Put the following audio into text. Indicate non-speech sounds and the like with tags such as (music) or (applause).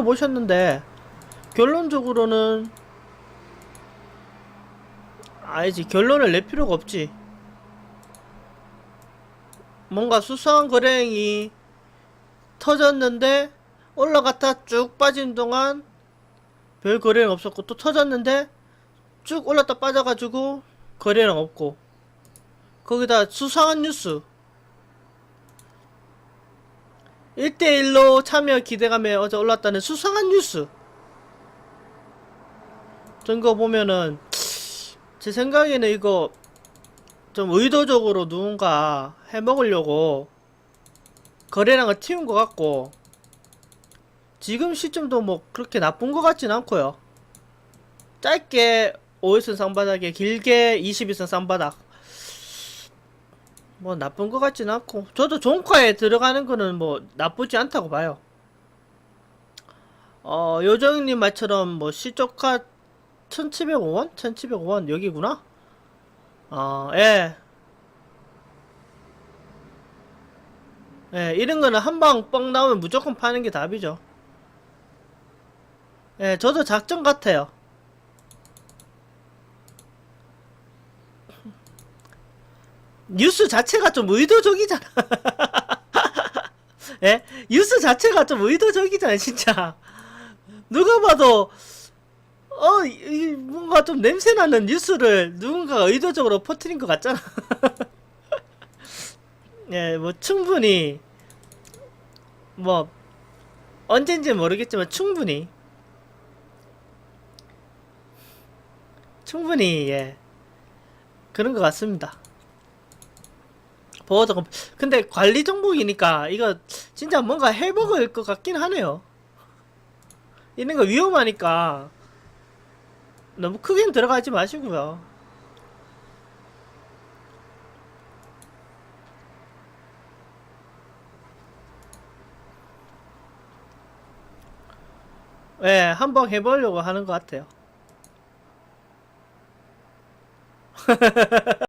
보셨는데 결론적으로는 아니지 결론을 낼 필요가 없지. 뭔가 수상한 거래량이 터졌는데 올라갔다 쭉 빠진 동안 별 거래량 없었고 또 터졌는데 쭉 올랐다 빠져가지고 거래량 없고. 거기다 수상한 뉴스 1대1로 참여 기대감에 어제 올랐다는 수상한 뉴스. 증거 보면은 제 생각에는 이거 좀 의도적으로 누군가 해먹으려고 거래량을 튀운 것 같고 지금 시점도 뭐 그렇게 나쁜 것 같진 않고요. 짧게 5일선 쌍바닥에 길게 22선 쌍바닥 뭐 나쁜 것 같진 않고 저도 종가에 들어가는 거는 뭐 나쁘지 않다고 봐요 어 요정님 말처럼 뭐 시초가 1705원? 1705원 여기구나 어, 예. 예, 이런 거는 한 방 뻥 나오면 무조건 파는 게 답이죠. 예, 저도 작전 같아요. 뉴스 자체가 좀 의도적이잖아. (laughs) 예? 뉴스 자체가 좀 의도적이잖아, 진짜. 누가 봐도, 어, 이- 이 뭔가 좀 냄새나는 뉴스를 누군가가 의도적으로 퍼뜨린 것 같잖아. (laughs) 예, 뭐, 충분히, 뭐, 언젠지 모르겠지만, 충분히, 충분히, 예, 그런 것 같습니다. 보호자 컴 근데 관리 정보이니까, 이거, 진짜 뭔가 해먹을 것 같긴 하네요. 이런 거 위험하니까, 너무 크게는 들어가지 마시고요. 예, 한번 해보려고 하는 것 같아요. (laughs)